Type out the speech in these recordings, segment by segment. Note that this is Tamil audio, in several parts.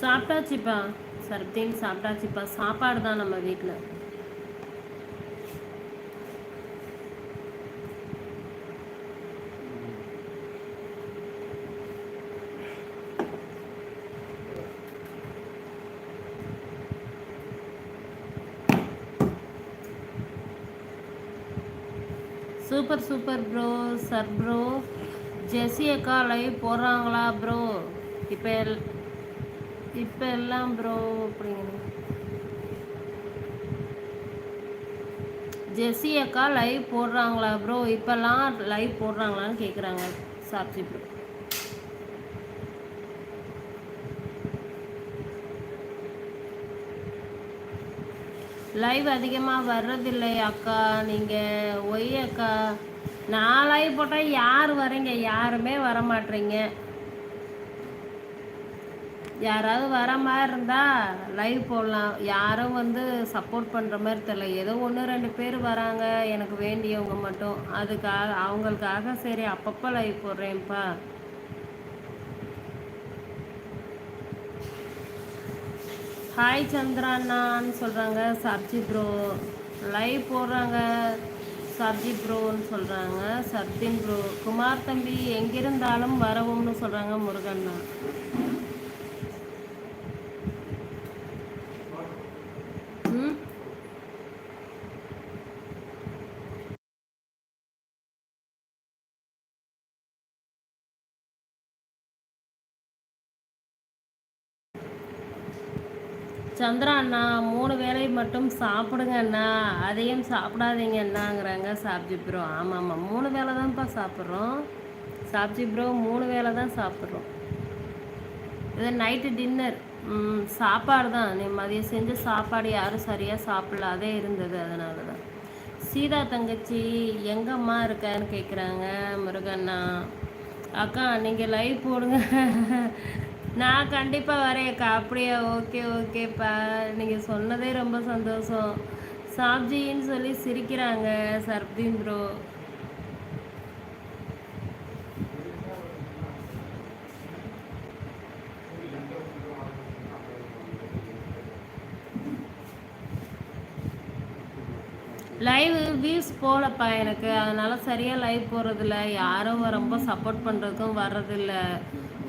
சாப்பிட்டாச்சுப்பா சர்தீன் சாப்பிட்டாச்சுப்பா சாப்பாடு தான் நம்ம வீட்டில் super super bro sir bro Jessy அக்கா லைவ் போடுறாங்களா ப்ரோ இப்போ எல் இப்போ எல்லாம் ப்ரோ அப்படிங்கிறது ஜெஸ்ஸி அக்கா லைவ் போடுறாங்களா ப்ரோ இப்போல்லாம் லைவ் போடுறாங்களான்னு கேட்குறாங்க சாப்சி ப்ரோ லைவ் அதிகமாக வர்றதில்லை அக்கா. நீங்கள் ஒய் அக்கா. நான் லைவ் போட்டால் யார் வரீங்க? யாருமே வரமாட்டீங்க. யாராவது வர மாதிரி இருந்தால் லைவ் போடலாம். யாரும் வந்து சப்போர்ட் பண்ணுற மாதிரி தெரில ஏதோ ஒன்று ரெண்டு பேர் வராங்க. எனக்கு வேண்டியவங்க மட்டும். அதுக்காக அவங்களுக்காக சரி அப்பப்போ லைவ் போடுறேன்ப்பா. ஹாய் சந்திராண்ணான்னு சொல்கிறாங்க சப்ஜி ப்ரோ லைவ் போடுறாங்க. சப்ஜி ப்ரோன்னு சொல்கிறாங்க சர்தின் ப்ரோ குமார் தம்பி எங்கிருந்தாலும் வரவும்னு சொல்கிறாங்க முருகண்ணா. சந்திரா அண்ணா மூணு வேளை மட்டும் சாப்பிடுங்க அண்ணா. அதையும் சாப்பிடாதீங்க அண்ணாங்கிறாங்க சாப்ஜி ப்ரோ. ஆமாம் ஆமாம் மூணு வேலை தான்ப்பா சாப்பிட்றோம். சாப்ஜி ப்ரோ மூணு வேலை தான் சாப்பிட்றோம். இது நைட்டு டின்னர் சாப்பாடு தான். நீ மதியம் செஞ்ச சாப்பாடு யாரும் சரியாக சாப்பிடல. அதே இருந்தது. அதனால தான் சீதா தங்கச்சி எங்கம்மா இருக்கான்னு கேட்குறாங்க முருகண்ணா. அக்கா நீங்கள் லைவ் போடுங்க. நான் கண்டிப்பாக வரேன்க்கா அப்படியா ஓகே ஓகேப்பா நீங்கள் சொன்னதே ரொம்ப சந்தோஷம். சாப்ஜின்னு சொல்லி சிரிக்கிறாங்க சர்தீன் ப்ரோ லைவ் வியூஸ் போகலப்பா எனக்கு. அதனால் சரியாக லைவ் போகிறதில்ல யாரும் ரொம்ப சப்போர்ட் பண்ணுறதுக்கும் வர்றதில்ல.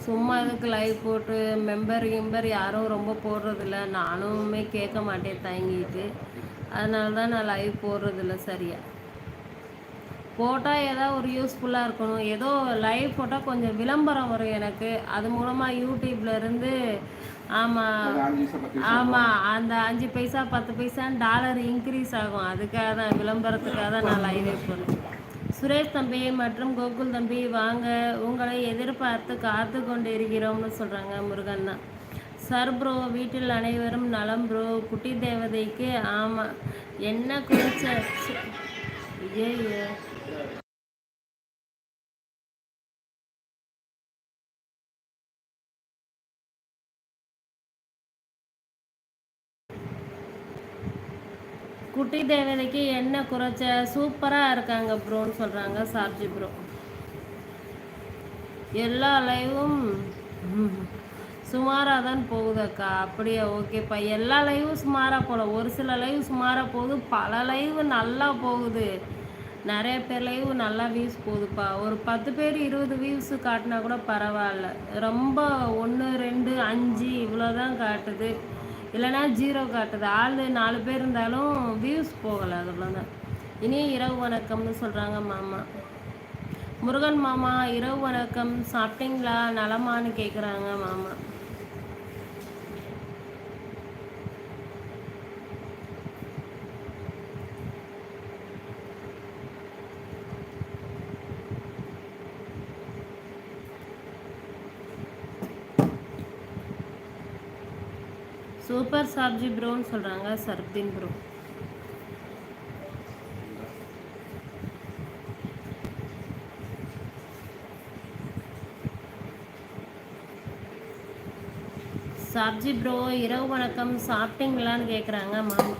சும்மா இதுக்கு லைவ் போட்டு மெம்பர் கிம்பர் யாரும் ரொம்ப போடுறதில்ல. நானுமே கேட்க மாட்டேன் தயங்கிட்டு. அதனால தான் நான் லைவ் போடுறதில்ல சரியாக போட்டால் ஏதாவது ஒரு யூஸ்ஃபுல்லாக இருக்கணும். ஏதோ லைவ் போட்டால் கொஞ்சம் விளம்பரம் வரும் எனக்கு. அது மூலமாக யூடியூப்லேருந்து ஆமாம் ஆமாம் அந்த அஞ்சு பைசா பத்து பைசான்னு டாலர் இன்க்ரீஸ் ஆகும். அதுக்காக தான் விளம்பரத்துக்காக தான் நான் லைவே போடுறேன். சுரேஷ் தம்பி மற்றும் கோகுல் தம்பி வாங்க உங்களை எதிர்பார்த்து காத்து கொண்டு இருக்கிறோம்னு சொல்கிறாங்க முருகண்ணா சார் ப்ரோ வீட்டில் அனைவரும் நலம் ப்ரோ குட்டி தேவதைக்கு ஆமாம் என்ன குறிச்ச ஏ குட்டி தேவதைக்கு என்ன குறைச்ச? சூப்பராக இருக்காங்க ப்ரோன்னு சொல்கிறாங்க சார்ஜி ப்ரோ. எல்லா லைவும் சுமாராக தான் போகுது அக்கா. அப்படியே ஓகேப்பா. எல்லா லைவும் சுமாராக போகல ஒரு சில லைவ் சுமாராக போகுது. பல லைவ் நல்லா போகுது. நிறைய பேர் லைவ் நல்லா வியூஸ் போகுதுப்பா. ஒரு பத்து பேர் இருபது வியூஸ் காட்டினா கூட பரவாயில்ல. ரொம்ப ஒன்று ரெண்டு அஞ்சு இவ்வளோ தான் காட்டுது. இல்லைனா ஜீரோ காட்டுது. ஆள் நாலு பேர் இருந்தாலும் வியூஸ் போகலை அவ்வளோதான் இனி இரவு வணக்கம்னு சொல்கிறாங்க மாமா. முருகன் மாமா இரவு வணக்கம். சாப்பிட்டீங்களா? நலமான்னு கேட்குறாங்க மாமா. சூப்பர் சாப்ஜி ப்ரோன்னு சொல்கிறாங்க சர்பின் ப்ரோ. சாப்ஜி ப்ரோ இரவு வணக்கம். சாப்பிட்டீங்களான்னு கேட்குறாங்க மாமா.